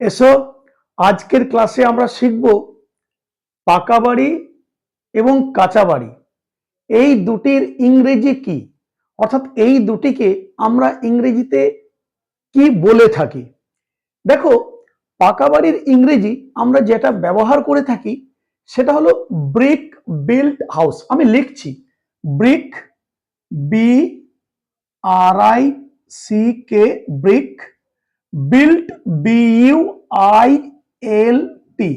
এসো, আজকের ক্লাসে আমরা শিখব পাকা বাড়ি এবং কাঁচা বাড়ি। এই দুটির ইংরেজি কি? অর্থাৎ এই দুটিকে আমরা ইংরেজিতে কি বলে থাকি? দেখো, পাকা বাড়ির ইংরেজি আমরা যেটা ব্যবহার করে থাকি সেটা হলো ব্রিক বিল্ড হাউস আমি লিখছি brick B R I C K brick built B U I L T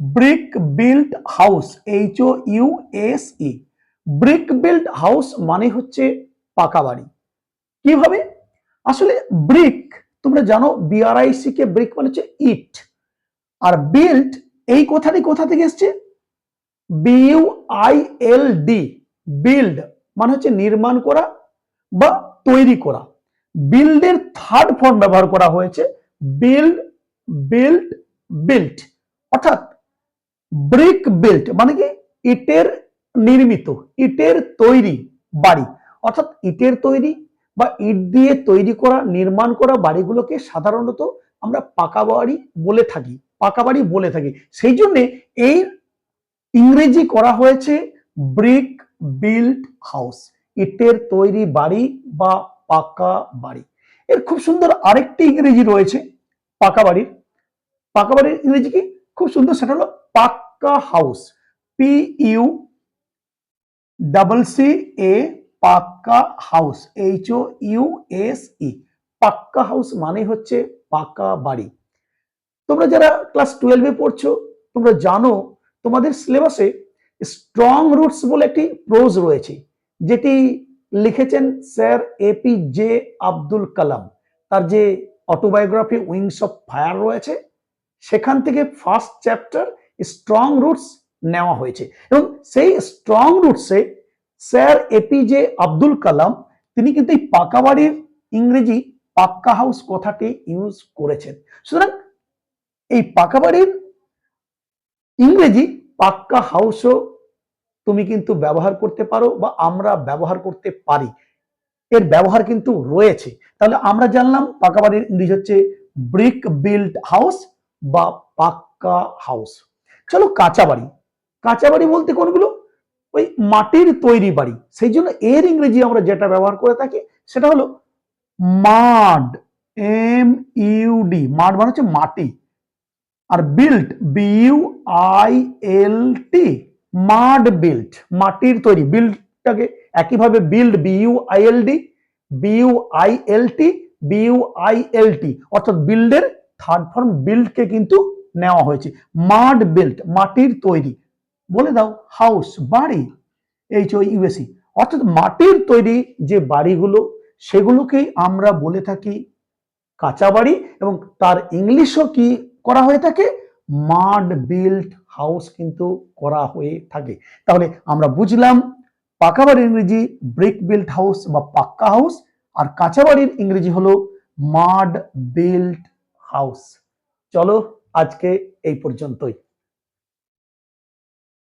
brick build house H O U S E brick build house মানে হচ্ছে পাকা বাড়ি। কীভাবে? আসলে ব্রিক তোমরা জানো বিআরআইসি কে ব্রিক মানে হচ্ছে ইট। আর বিল্ড এই কথাটি কোথা থেকে এসছে? B U I L D build মানে হচ্ছে নির্মাণ করা বা তৈরি করা। বিল্ডের থার্ড ফর্ম ব্যবহার করা হয়েছে বিল্ড বিল্ড বিল্ট অর্থাৎ ব্রিক বিল্ট মানে কি? ইটের নির্মিত, ইটের তৈরি বাড়ি। অর্থাৎ ইটের তৈরি বা ইট দিয়ে তৈরি করা, নির্মাণ করা বাড়িগুলোকে সাধারণত আমরা পাকা বাড়ি বলে থাকি, পাকা বাড়ি বলে থাকি। সেই জন্য এই ইংরেজি করা হয়েছে ব্রিক বিল্ট হাউস ইটের তৈরি বাড়ি বা পাকা বাড়ি। এর খুব সুন্দর আরেকটি ইংরেজি রয়েছে, পাকা বাড়ির। পাকা বাড়ির ইংরেজি কি? খুব সুন্দর, সেটা হলো pucca house. P U double C A pucca house. H O U S E pucca house মানে হচ্ছে পাকা বাড়ি। তোমরা যারা ক্লাস টুয়েলভে পড়ছো, তোমরা জানো তোমাদের সিলেবাসে স্ট্রং রুটস বলে একটি প্রোজ রয়েছে, যেটি লিখেছেন sir A P J Abdul Kalam. তার যে অটোবায়োগ্রাফি উইংস অফ ফায়ার রয়েছে, সেখান থেকে ফার্স্ট চ্যাপ্টার স্ট্রং রুটস নেওয়া হয়েছে। এবং সেই strong রুটসে sir A P J Abdul Kalam, তিনি কিন্তু এই পাকা বাড়ির ইংরেজি পাক্কা হাউস কথাটি ইউজ করেছেন। সুতরাং এই পাকা বাড়ির ইংরেজি পাক্কা হাউসও তুমি কিন্তু ব্যবহার করতে পারো বা আমরা ব্যবহার করতে পারি। এর ব্যবহার কিন্তু রয়েছে। তাহলে আমরা জানলাম পাকা বাড়ির ইংরেজি হচ্ছে ব্রিক বিল্ড হাউস বা পাক্কা হাউস চলো কাঁচা বাড়ি। কাঁচা বাড়ি বলতে কোনগুলো? ওই মাটির তৈরি বাড়ি। সেই জন্য এর ইংরেজি আমরা যেটা ব্যবহার করে থাকি সেটা হলো মাড এম ইউডি মাড মানে হচ্ছে মাটি। আর built B U I L T mud built, মাটির তৈরি। বিল্ডটাকে একইভাবে build B U I L D B U I L T B U I L T অর্থাৎ বিল্ডের থার্ড ফর্ম বিল্ডকে কিন্তু নেওয়া হয়েছে। মাড বিল্ট, মাটির তৈরি। বলে দাও, হাউস, বাড়ি এইচ ও ইউএসি অর্থাৎ মাটির তৈরি যে বাড়িগুলো সেগুলোকেই আমরা বলে থাকি কাঁচা বাড়ি এবং তার ইংলিশও কি করা হয়ে থাকে? মাড বিল্ট হাউস কিন্তু করা হয়ে থাকে। তাহলে আমরা বুঝলাম পাকা বাড়ির ইংরেজি ব্রিক বিল্ট হাউস বা পাক্কা হাউস আর কাঁচা বাড়ির ইংরেজি হলো মাড বিল্ট হাউস চলো আজকে এই পর্যন্তই।